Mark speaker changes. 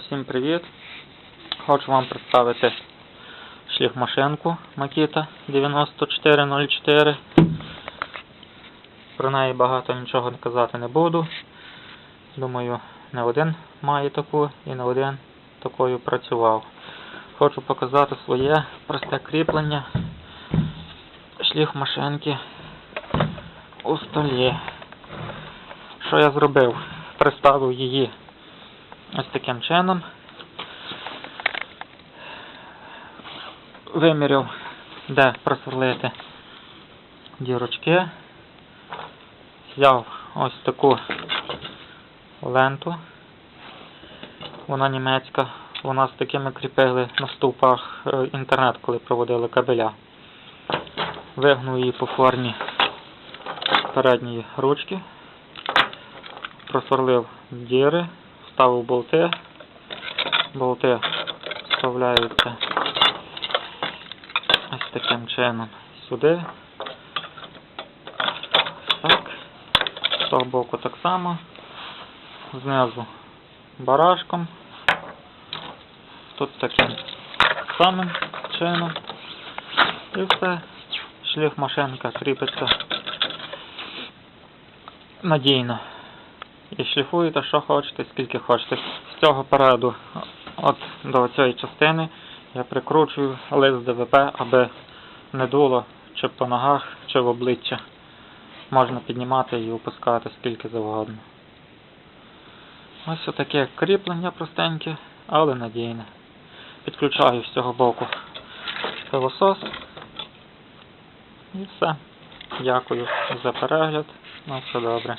Speaker 1: Усім привіт! Хочу вам представити шліфмашинку Makita 9404. Про неї багато нічого казати не буду. Думаю, не один має таку і не один такою працював. Хочу показати своє просте кріплення шліфмашинки у столі. Що я зробив? Приставив її ось таким чином. Виміряв, де просверлити дірочки. Взяв ось таку ленту. Вона німецька. Вона з такими кріпили на стовпах е, інтернет, коли проводили кабеля. Вигнув її по формі передньої ручки. Просверлив діри, вставив болти. Болти вставляються ось таким чином сюди. Так. З того боку так само. Знизу барашком. Тут таким самим чином. І все. Шліф машинка кріпиться надійно. І шліфуєте, що хочете, скільки хочете. З цього переду от до цієї частини я прикручую лист ДВП, аби не дуло чи по ногах, чи в обличчя. Можна піднімати і опускати скільки завгодно. Ось отаке кріплення простеньке, але надійне. Підключаю з цього боку пилосос. І все. Дякую за перегляд. На все добре.